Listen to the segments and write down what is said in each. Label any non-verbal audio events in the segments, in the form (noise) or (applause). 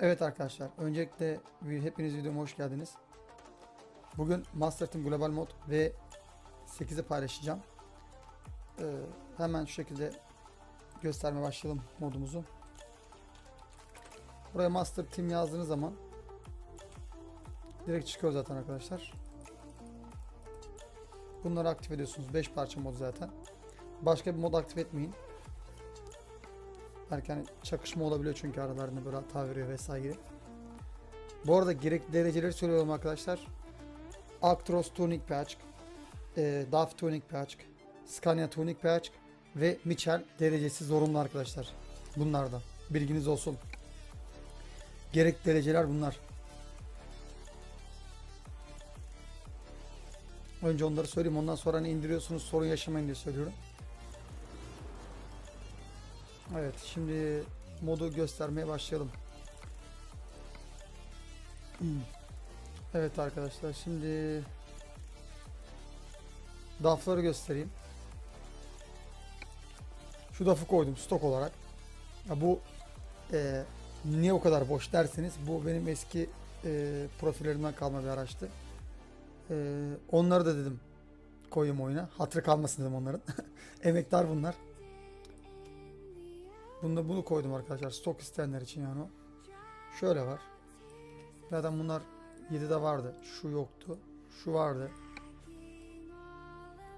Evet arkadaşlar, öncelikle hepiniz videoma hoş geldiniz. Bugün Master Team Global Mod ve 8'i paylaşacağım. Ee, hemen şu şekilde göstermeye başlayalım modumuzu. Buraya Master Team yazdığınız zaman direkt çıkıyor zaten arkadaşlar. Bunları aktif ediyorsunuz. 5 parça mod zaten. Başka bir mod aktif etmeyin. Belki hani çakışma olabiliyor çünkü aralarında böyle hata veriyor vesaire. Bu arada gerekli dereceleri söylüyorum arkadaşlar. Actros Tuning Patch, e, DAF Tuning Patch, Scania Tuning Patch ve Mitchell derecesi zorunlu arkadaşlar. Bunlardan. Bilginiz olsun. Gerekli dereceler bunlar. Önce onları söyleyeyim. Ondan sonra hani indiriyorsunuz sorun yaşamayın diye söylüyorum. Evet şimdi modu göstermeye başlayalım. Evet arkadaşlar şimdi DAF'ları göstereyim. Şu DAF'ı koydum stok olarak. Ya bu e, niye o kadar boş derseniz bu benim eski e, profillerimden kalma bir araçtı. E, onları da dedim koyayım oyuna. Hatırı kalmasın dedim onların. (laughs) Emektar bunlar. Bunda bunu koydum arkadaşlar. Stok isteyenler için yani o. Şöyle var. Zaten bunlar 7'de vardı. Şu yoktu. Şu vardı.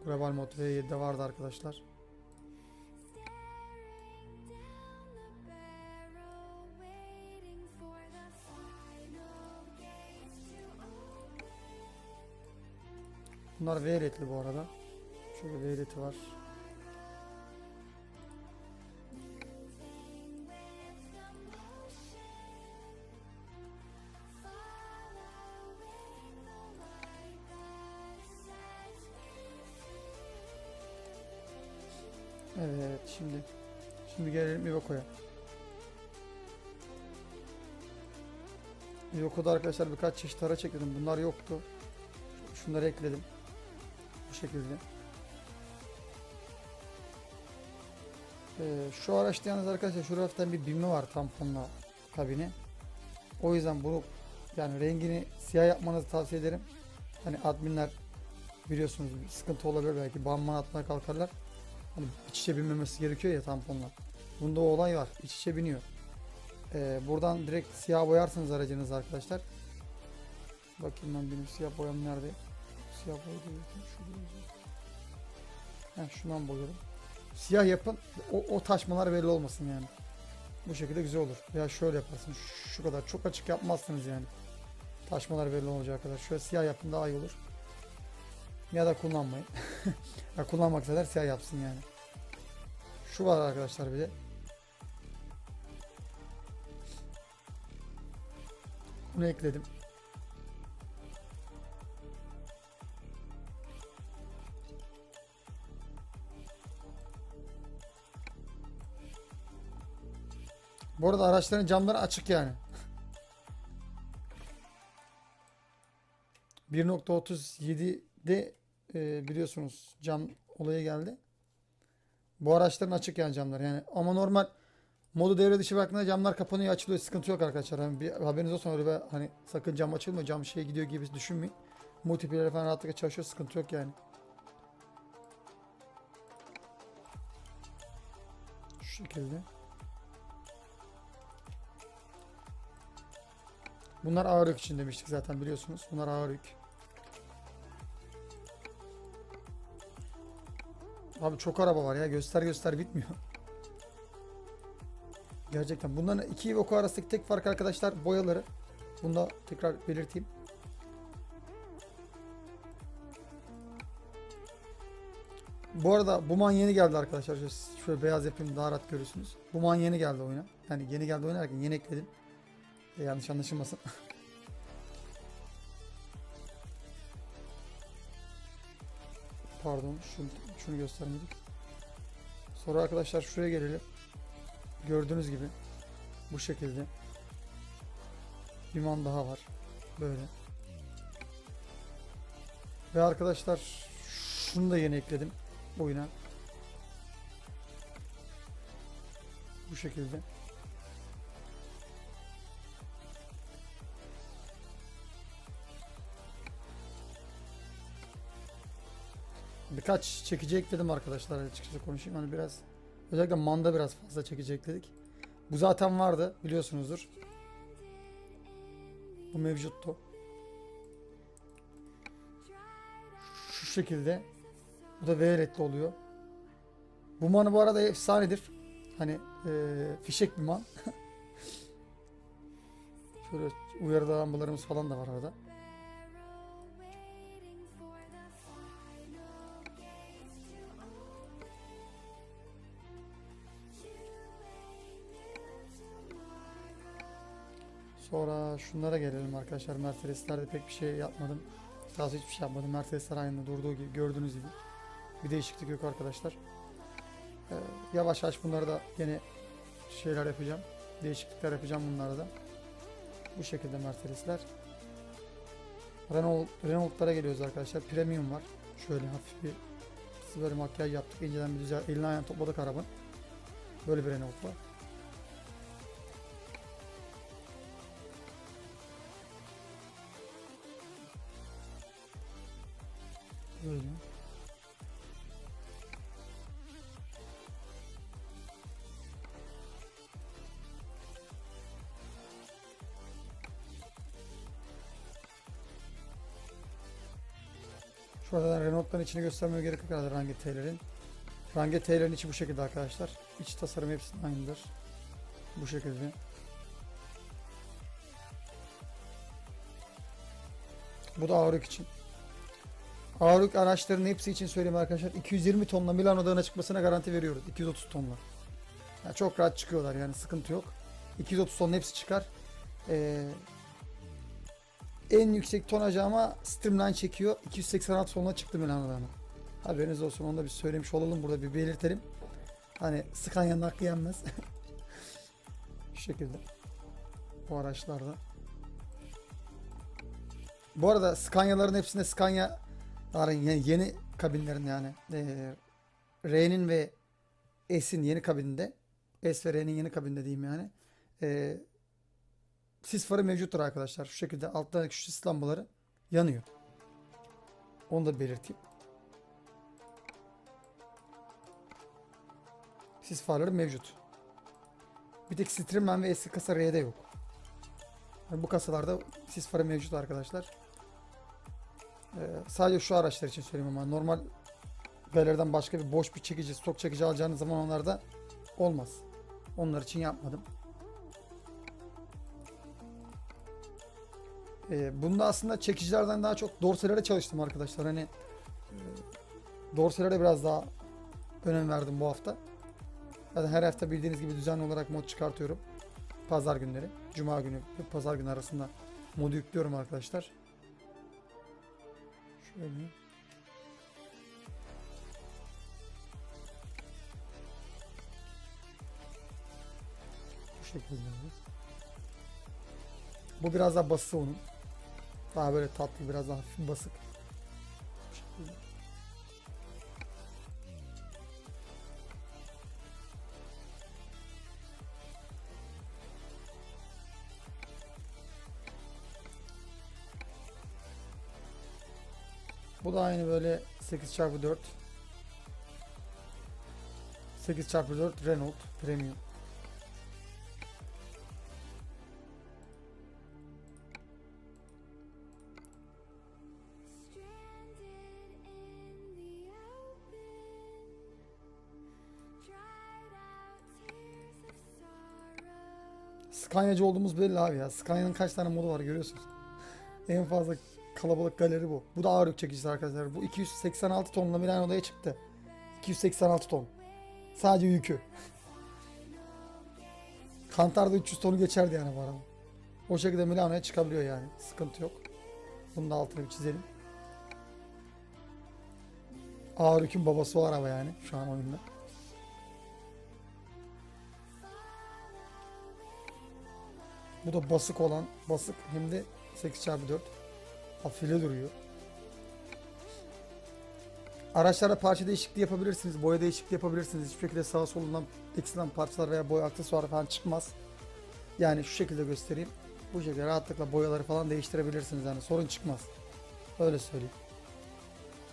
Global mod V7'de vardı arkadaşlar. Bunlar V bu arada. Şöyle V var. Şimdi şimdi gelelim Ivako'ya. Ivako'da arkadaşlar birkaç çeşit ara çekledim. Bunlar yoktu. Şunları ekledim. Bu şekilde. Ee, şu araçta yalnız arkadaşlar şu raftan bir bimli var tamponla kabini. O yüzden bunu yani rengini siyah yapmanızı tavsiye ederim. Hani adminler biliyorsunuz sıkıntı olabilir belki banman atmaya kalkarlar. Hani iç içe binmemesi gerekiyor ya tamponla. Bunda o olay var. İç içe biniyor. Ee, buradan direkt siyah boyarsınız aracınızı arkadaşlar. Bakayım ben benim siyah boyam nerede? Siyah boya değil. Şundan boyuyorum. Siyah yapın. O, o taşmalar belli olmasın yani. Bu şekilde güzel olur. Ya şöyle yaparsın. Şu kadar. Çok açık yapmazsınız yani. Taşmalar belli olacağı kadar. Şöyle siyah yapın daha iyi olur. Ya da kullanmayın. (laughs) ya kullanmak isterler siyah yapsın yani. Şu var arkadaşlar bir de. Bunu ekledim. Bu arada araçların camları açık yani. (laughs) 1.37'de e, biliyorsunuz cam olayı geldi. Bu araçların açık yani camlar yani ama normal modu devre dışı bıraktığında camlar kapanıyor açılıyor sıkıntı yok arkadaşlar. Yani bir haberiniz olsun öyle hani sakın cam açılmıyor cam şey gidiyor gibi düşünmeyin. Multiplayer falan rahatlıkla çalışıyor sıkıntı yok yani. Şu şekilde. Bunlar ağır yük için demiştik zaten biliyorsunuz. Bunlar ağır yük. Abi çok araba var ya. Göster göster bitmiyor. Gerçekten. Bunların iki Iveco arasındaki tek fark arkadaşlar boyaları. Bunu da tekrar belirteyim. Bu arada Buman yeni geldi arkadaşlar. Şöyle, şöyle beyaz yapayım daha rahat görürsünüz. Buman yeni geldi oyuna. Yani yeni geldi oyuna derken yeni ekledim. E, yanlış anlaşılmasın. (laughs) Pardon şunu, şunu göstermedik. Sonra arkadaşlar şuraya gelelim. Gördüğünüz gibi bu şekilde bir man daha var. Böyle. Ve arkadaşlar şunu da yeni ekledim oyuna. Bu şekilde. Birkaç çekici ekledim arkadaşlar açıkçası konuşayım. Hani biraz özellikle manda biraz fazla çekici ekledik. Bu zaten vardı biliyorsunuzdur. Bu mevcuttu. Şu şekilde. Bu da V-Red'li oluyor. Bu manı bu arada efsanedir. Hani eee, fişek bir man. (laughs) Şöyle uyarı lambalarımız falan da var arada. Sonra şunlara gelelim arkadaşlar. Mercedeslerde pek bir şey yapmadım. Daha hiçbir şey yapmadım. Mercedesler aynı durduğu gibi gördüğünüz gibi. Bir değişiklik yok arkadaşlar. Ee, yavaş yavaş bunları da yine şeyler yapacağım. Değişiklikler yapacağım bunlarda da. Bu şekilde Mercedesler. Renault, Renault'lara geliyoruz arkadaşlar. Premium var. Şöyle hafif bir böyle makyaj yaptık. İnceden bir güzel elini ayağını topladık arabanın. Böyle bir Renault var. Böyle. Şurada Renault'ların içini göstermeye gerek yok herhalde Range T'lerin. Range T'lerin içi bu şekilde arkadaşlar. İç tasarım hepsinin aynıdır. Bu şekilde. Bu da Auruk için. Auruk araçların hepsi için söyleyeyim arkadaşlar. 220 tonla Milano Dağı'na çıkmasına garanti veriyoruz. 230 tonla. Yani çok rahat çıkıyorlar yani sıkıntı yok. 230 tonla hepsi çıkar. Ee, en yüksek tonajı ama Streamline çekiyor. 286 tonla çıktı Milano Dağı'na. Haberiniz olsun onu da bir söylemiş olalım burada bir belirtelim. Hani Scania'nın hakkı yenmez. (laughs) Şu şekilde. Bu araçlarda. Bu arada Scania'ların hepsinde Scania yeni, yeni kabinlerin yani eee, R'nin ve S'in yeni kabininde S ve R'nin yeni kabininde diyeyim yani. Eee sis farı mevcuttur arkadaşlar. Şu şekilde altlarındaki şu sis lambaları yanıyor. Onu da belirteyim. Sis farları mevcut. Bir tek Streamline ve eski kasa R'de yok. Yani bu kasalarda sis farı mevcut arkadaşlar. Ee, sadece şu araçlar için söyleyeyim ama normal galeriden başka bir boş bir çekici, stok çekici alacağınız zaman onlarda olmaz. Onlar için yapmadım. Ee, bunda aslında çekicilerden daha çok dorselere çalıştım arkadaşlar. Hani e, dorselere biraz daha önem verdim bu hafta. Zaten her hafta bildiğiniz gibi düzenli olarak mod çıkartıyorum. Pazar günleri. Cuma günü ve pazar günü arasında modu yüklüyorum arkadaşlar. Şöyle. Bu şekilde. Bu biraz daha basık onun. Daha böyle tatlı, biraz daha hafif basık. Da aynı böyle 8x4 8x4 Renault Premium Scania'cı olduğumuz belli abi ya. Scania'nın kaç tane modu var görüyorsunuz. en fazla kalabalık galeri bu. Bu da ağır yük çekicisi arkadaşlar. Bu 286 tonla Milano'ya çıktı. 286 ton. Sadece yükü. (laughs) Kantar'da 300 tonu geçerdi yani bu araba. O şekilde Milano'ya çıkabiliyor yani. Sıkıntı yok. Bunun da altını bir çizelim. Ağır yükün babası o araba yani şu an oyunda. Bu da basık olan basık hem de 8x4 afile duruyor. Araçlarda parça değişikliği yapabilirsiniz, boya değişikliği yapabilirsiniz. Hiçbir şekilde sağa solundan eksilen parçalar veya boya aksesuarı falan çıkmaz. Yani şu şekilde göstereyim. Bu şekilde rahatlıkla boyaları falan değiştirebilirsiniz yani sorun çıkmaz. Öyle söyleyeyim.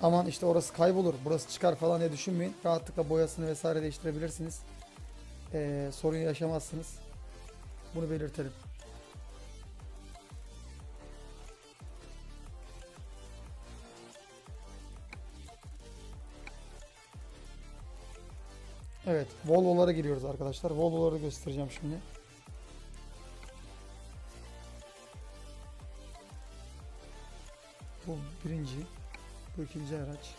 aman işte orası kaybolur, burası çıkar falan diye düşünmeyin. Rahatlıkla boyasını vesaire değiştirebilirsiniz. Ee, sorun yaşamazsınız. Bunu belirtelim. Evet, Volvo'lara giriyoruz arkadaşlar. Volvo'ları göstereceğim şimdi. Bu birinci, bu ikinci araç.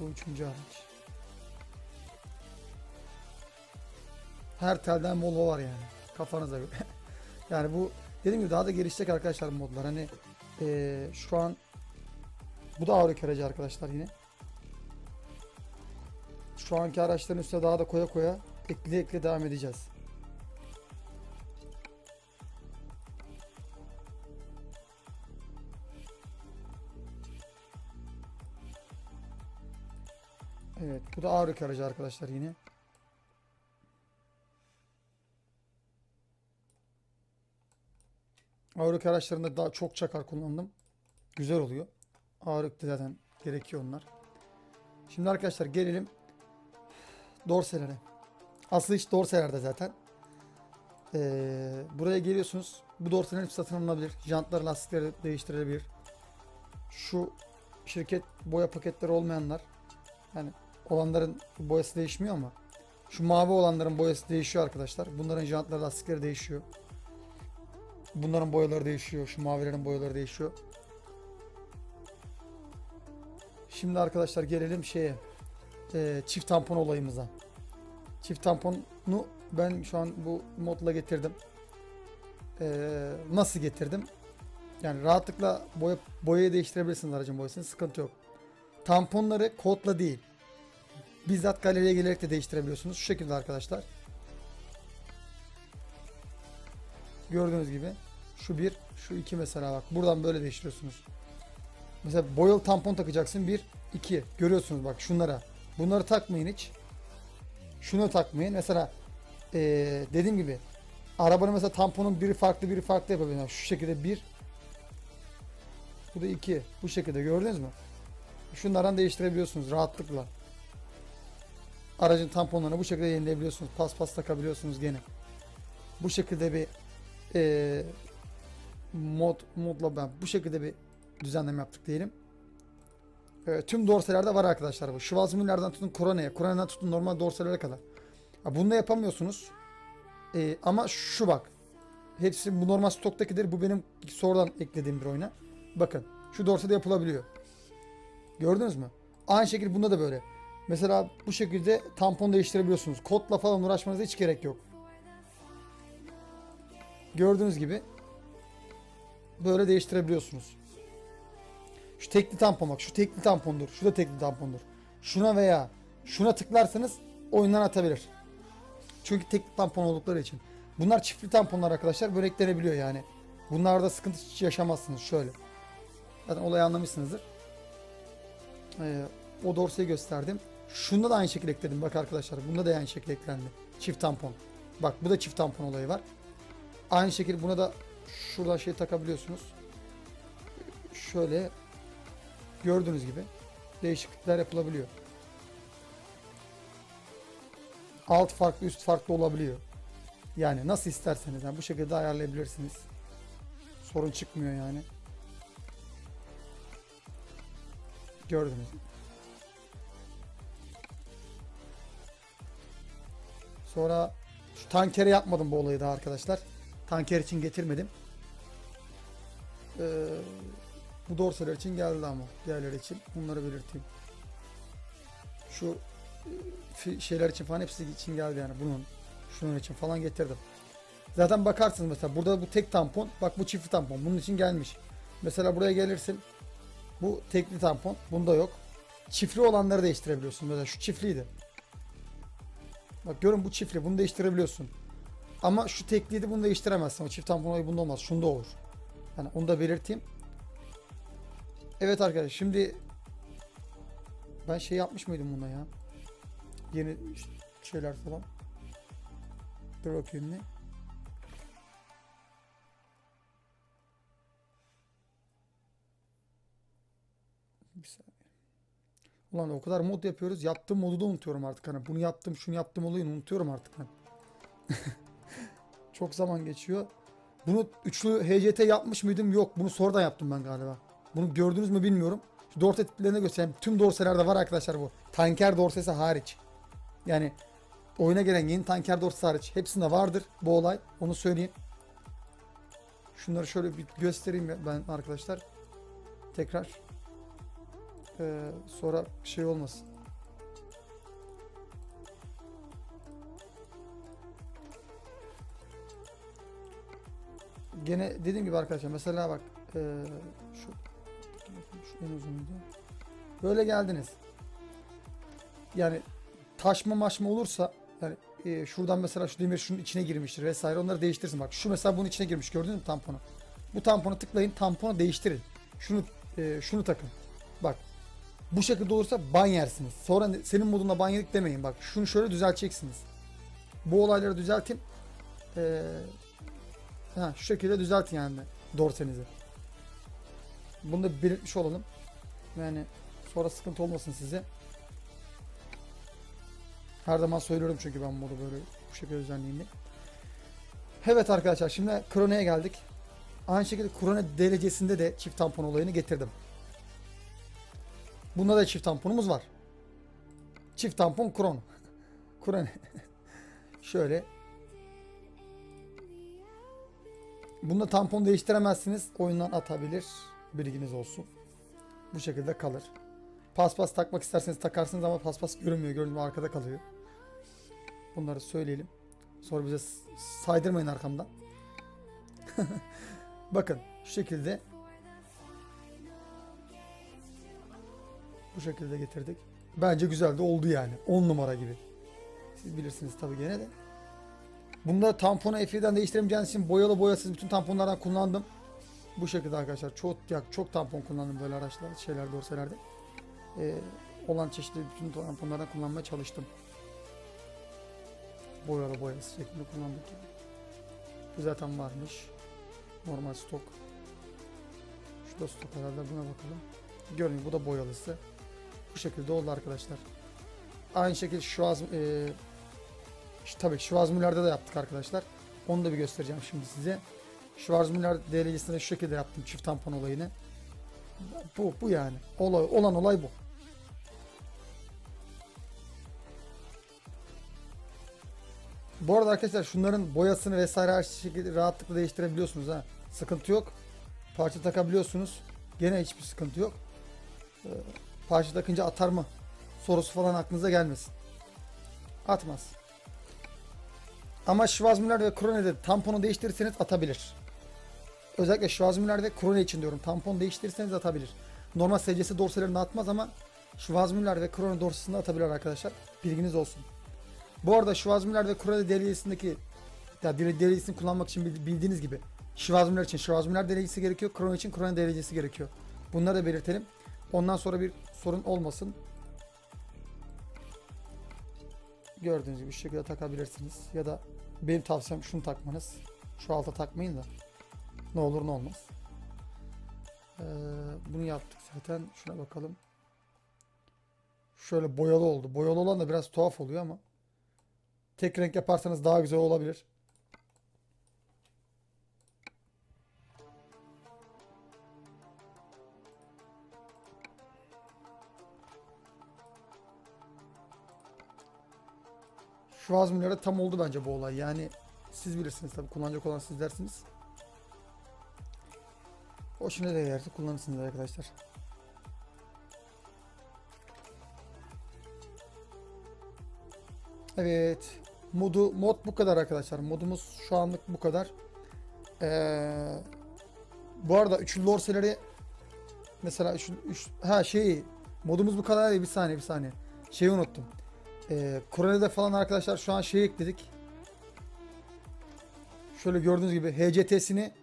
Bu üçüncü araç. Her telden Volvo var yani. Kafanıza göre. (laughs) yani bu dediğim gibi daha da gelişecek arkadaşlar modlar. Hani eee, şu an bu da aracı arkadaşlar yine. Şu anki araçların üstüne daha da koya koya ekli ekli devam edeceğiz. Evet bu da ağırlık aracı arkadaşlar yine. Ağırlık araçlarında daha çok çakar kullandım. Güzel oluyor. Ağırlık zaten gerekiyor onlar. Şimdi arkadaşlar gelelim dorselere. Aslı iş dorselerde zaten. Ee, buraya geliyorsunuz. Bu dorselerin hepsi satın alınabilir. Jantlar, lastikleri değiştirilebilir. Şu şirket boya paketleri olmayanlar yani olanların boyası değişmiyor ama şu mavi olanların boyası değişiyor arkadaşlar. Bunların jantları, lastikleri değişiyor. Bunların boyaları değişiyor. Şu mavilerin boyaları değişiyor. Şimdi arkadaşlar gelelim şeye. Ee, çift tampon olayımıza. Çift tamponu ben şu an bu modla getirdim. Ee, nasıl getirdim? Yani rahatlıkla boya boyayı değiştirebilirsiniz aracın boyasını. Sıkıntı yok. Tamponları kodla değil. Bizzat galeriye gelerek de değiştirebiliyorsunuz. Şu şekilde arkadaşlar. Gördüğünüz gibi. Şu bir, şu iki mesela bak. Buradan böyle değiştiriyorsunuz. Mesela boyalı tampon takacaksın. Bir, iki. Görüyorsunuz bak şunlara. Bunları takmayın hiç. Şunu takmayın. Mesela eee, dediğim gibi arabanın mesela tamponun biri farklı biri farklı yapabilirim. Şu şekilde bir. Bu da iki. Bu şekilde gördünüz mü? Şunlardan değiştirebiliyorsunuz rahatlıkla. Aracın tamponlarını bu şekilde yenileyebiliyorsunuz. Pas pas takabiliyorsunuz gene. Bu şekilde bir eee mod modla ben bu şekilde bir düzenleme yaptık diyelim. Ee, tüm dorselerde var arkadaşlar bu. Schwarzmüller'den tutun Korona'ya, Korona'dan tutun normal dorselere kadar. Ha, bunu da yapamıyorsunuz. Ee, ama şu bak. Hepsi bu normal stoktakidir. Bu benim sonradan eklediğim bir oyuna. Bakın. Şu dorsede yapılabiliyor. Gördünüz mü? Aynı şekilde bunda da böyle. Mesela bu şekilde tampon değiştirebiliyorsunuz. Kodla falan uğraşmanıza hiç gerek yok. Gördüğünüz gibi böyle değiştirebiliyorsunuz. Şu tekli tampon bak. Şu tekli tampondur. Şu da tekli tampondur. Şuna veya şuna tıklarsanız oyundan atabilir. Çünkü tekli tampon oldukları için. Bunlar çiftli tamponlar arkadaşlar. Böyle eklenebiliyor yani. Bunlarda sıkıntı yaşamazsınız. Şöyle. Zaten olayı anlamışsınızdır. Ee, o dorseyi gösterdim. Şunda da aynı şekilde ekledim. Bak arkadaşlar. Bunda da aynı şekilde eklendi. Çift tampon. Bak bu da çift tampon olayı var. Aynı şekilde buna da şuradan şey takabiliyorsunuz. Şöyle gördüğünüz gibi değişiklikler yapılabiliyor. Alt farklı üst farklı olabiliyor. Yani nasıl isterseniz yani bu şekilde ayarlayabilirsiniz. Sorun çıkmıyor yani. Gördünüz. Sonra şu tankere yapmadım bu olayı da arkadaşlar. Tanker için getirmedim. Ee, bu dorseler için geldi ama diğerleri için bunları belirteyim. Şu e, şeyler için falan hepsi için geldi yani bunun şunun için falan getirdim. Zaten bakarsınız mesela burada bu tek tampon bak bu çiftli tampon bunun için gelmiş. Mesela buraya gelirsin bu tekli tampon bunda yok. Çiftli olanları değiştirebiliyorsun. Mesela şu çiftliydi. Bak görün bu çiftli bunu değiştirebiliyorsun. Ama şu tekliydi bunu değiştiremezsin. O çift tampon olayı bunda olmaz. Şunda olur. Yani onu da belirteyim. Evet arkadaşlar şimdi ben şey yapmış mıydım buna ya? Yeni şeyler falan. Dur bakayım ne? Bir saniye. Ulan o kadar mod yapıyoruz. Yaptığım modu da unutuyorum artık. Hani bunu yaptım, şunu yaptım olayını unutuyorum artık. Hani. (laughs) Çok zaman geçiyor. Bunu üçlü HCT yapmış mıydım? Yok. Bunu sonradan yaptım ben galiba. Bunu gördünüz mü bilmiyorum. Şu dorse tiplerine göstereyim. Tüm dorselerde var arkadaşlar bu. Tanker dorsesi hariç. Yani oyuna gelen yeni tanker dorsesi hariç. Hepsinde vardır bu olay. Onu söyleyeyim. Şunları şöyle bir göstereyim ben arkadaşlar. Tekrar. Ee, sonra şey olmasın. Gene dediğim gibi arkadaşlar mesela bak şu, şu en uzun video. Böyle geldiniz. Yani taşma maşma olursa yani e, şuradan mesela şu demir şunun içine girmiştir vesaire onları değiştirsin. Bak şu mesela bunun içine girmiş gördün mü tamponu? Bu tamponu tıklayın tamponu değiştirin. Şunu e, şunu takın. Bak bu şekilde olursa ban yersiniz. Sonra senin modunda ban yedik demeyin. Bak şunu şöyle düzelteceksiniz. Bu olayları düzeltin. Ee, ha, şu şekilde düzeltin yani dorsenizi. Bunu da belirtmiş olalım. Yani sonra sıkıntı olmasın size. Her zaman söylüyorum çünkü ben modu böyle bu şekilde düzenleyeyim Evet arkadaşlar şimdi Krone'ye geldik. Aynı şekilde Krone derecesinde de çift tampon olayını getirdim. Bunda da çift tamponumuz var. Çift tampon Kron. Krone. (laughs) (laughs) Şöyle. Bunda tampon değiştiremezsiniz. Oyundan atabilir. Bilginiz olsun. Bu şekilde kalır. Paspas takmak isterseniz takarsınız ama paspas görünmüyor. Gibi arkada kalıyor. Bunları söyleyelim. Sonra bize saydırmayın arkamdan. (laughs) Bakın şu şekilde bu şekilde getirdik. Bence güzel de oldu yani. 10 numara gibi. Siz bilirsiniz tabii gene de. Bunda tamponu F7'den değiştiremeyeceğiniz için boyalı boyasız bütün tamponlardan kullandım. Bu şekilde arkadaşlar çok ya çok tampon kullandım böyle araçlar, şeyler, dorselerde. Ee, olan çeşitli bütün tamponlardan kullanmaya çalıştım. Boyalı boyasız şeklinde kullandık. Bu zaten varmış. Normal stok. Şu da stok herhalde buna bakalım. Görün bu da boyalısı. Bu şekilde oldu arkadaşlar. Aynı şekilde şu az e, tabii ki Schwarzmüller'de de yaptık arkadaşlar. Onu da bir göstereceğim şimdi size. Schwarzmüller DLC'sinde şu şekilde yaptım çift tampon olayını. Bu bu yani. Olay, olan olay bu. Bu arada arkadaşlar şunların boyasını vesaire her şekilde rahatlıkla değiştirebiliyorsunuz ha. Sıkıntı yok. Parça takabiliyorsunuz. Gene hiçbir sıkıntı yok. Ee, parça takınca atar mı? Sorusu falan aklınıza gelmesin. Atmaz. Ama Schwarzmüller ve Krone'de tamponu değiştirirseniz atabilir. Özellikle Schwarzmüller ve Krone için diyorum. Tampon değiştirirseniz atabilir. Normal SCS dorselerinde atmaz ama Schwarzmüller ve Krone dorsesinde atabilir arkadaşlar. Bilginiz olsun. Bu arada Schwarzmüller ve Krone derecesindeki ya derecesini kullanmak için bil- bildiğiniz gibi Schwarzmüller için Schwarzmüller derecesi gerekiyor. Krone için Krone derecesi gerekiyor. Bunları da belirtelim. Ondan sonra bir sorun olmasın. Gördüğünüz gibi şu şekilde takabilirsiniz. Ya da benim tavsiyem şunu takmanız. Şu alta takmayın da. Ne olur ne olmaz. Ee, bunu yaptık zaten. Şuna bakalım. Şöyle boyalı oldu. Boyalı olan da biraz tuhaf oluyor ama. Tek renk yaparsanız daha güzel olabilir. Şu azmilere tam oldu bence bu olay. Yani siz bilirsiniz tabii kullanacak olan siz Hoşuna değerse kullanırsınız arkadaşlar. Evet. Modu mod bu kadar arkadaşlar. Modumuz şu anlık bu kadar. Ee, bu arada üçlü dorseleri mesela üç, üç, ha şey modumuz bu kadar bir saniye bir saniye. Şeyi unuttum. Ee, Krone'de falan arkadaşlar şu an şey ekledik. Şöyle gördüğünüz gibi HCT'sini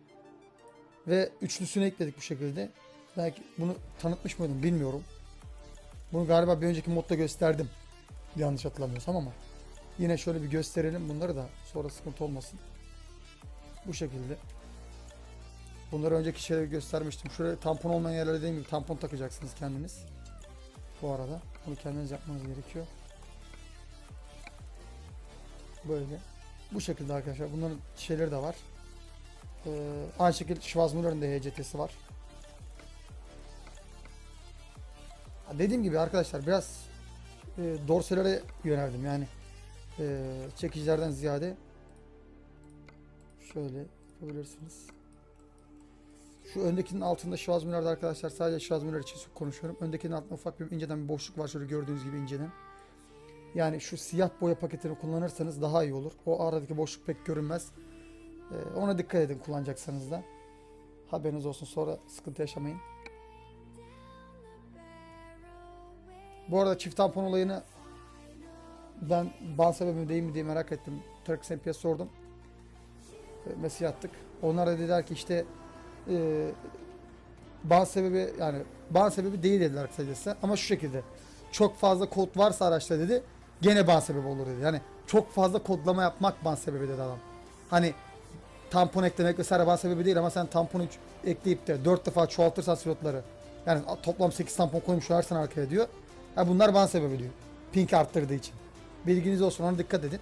ve üçlüsünü ekledik bu şekilde. Belki bunu tanıtmış mıydım bilmiyorum. Bunu galiba bir önceki modda gösterdim. Yanlış hatırlamıyorsam ama. Yine şöyle bir gösterelim bunları da sonra sıkıntı olmasın. Bu şekilde. Bunları önceki şeyleri göstermiştim. Şuraya tampon olmayan yerlere dediğim gibi tampon takacaksınız kendiniz. Bu arada. Bunu kendiniz yapmanız gerekiyor. Böyle. Bu şekilde arkadaşlar. Bunların şeyleri de var. Ee, aynı şekilde Schwarzmüller'in de HCT'si var. Dediğim gibi arkadaşlar biraz e, dorselere yöneldim yani e, çekicilerden ziyade şöyle yapabilirsiniz. Şu öndekinin altında Schwarzmüller'de arkadaşlar sadece Schwarzmüller için konuşuyorum. Öndekinin altında ufak bir inceden bir boşluk var şöyle gördüğünüz gibi inceden. Yani şu siyah boya paketini kullanırsanız daha iyi olur. O aradaki boşluk pek görünmez. Ee, ona dikkat edin kullanacaksanız da. Haberiniz olsun sonra sıkıntı yaşamayın. Bu arada çift tampon olayını ben ban sebebi değil mi diye merak ettim. Turkish MP'ye sordum. E, mesaj attık. Onlar da dediler ki işte e, ban sebebi yani ban sebebi değil dediler kısacası. Ama şu şekilde çok fazla kod varsa araçta dedi gene ban sebebi olur dedi. Yani çok fazla kodlama yapmak ban sebebi dedi adam. Hani tampon eklemek vesaire ban sebebi değil ama sen tamponu ekleyip de 4 defa çoğaltırsan slotları yani toplam 8 tampon koymuş versen arkaya diyor. Ha bunlar ban sebebi diyor. Pink arttırdığı için. Bilginiz olsun ona dikkat edin.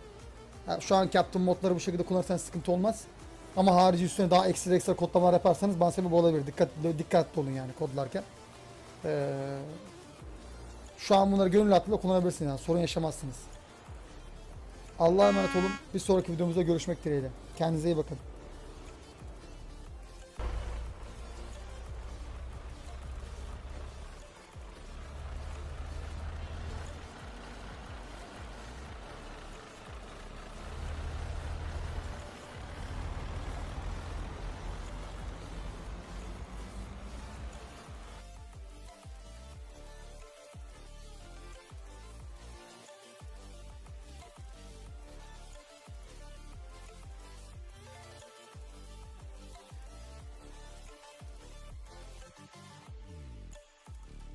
Ha, şu anki yaptığım modları bu şekilde kullanırsanız sıkıntı olmaz. Ama harici üstüne daha ekstra ekstra kodlamalar yaparsanız ban sebebi olabilir. Dikkat, dikkatli olun yani kodlarken. Ee, şu an bunları gönül rahatlığıyla kullanabilirsiniz yani sorun yaşamazsınız. Allah'a emanet olun. Bir sonraki videomuzda görüşmek dileğiyle. Kendinize iyi bakın.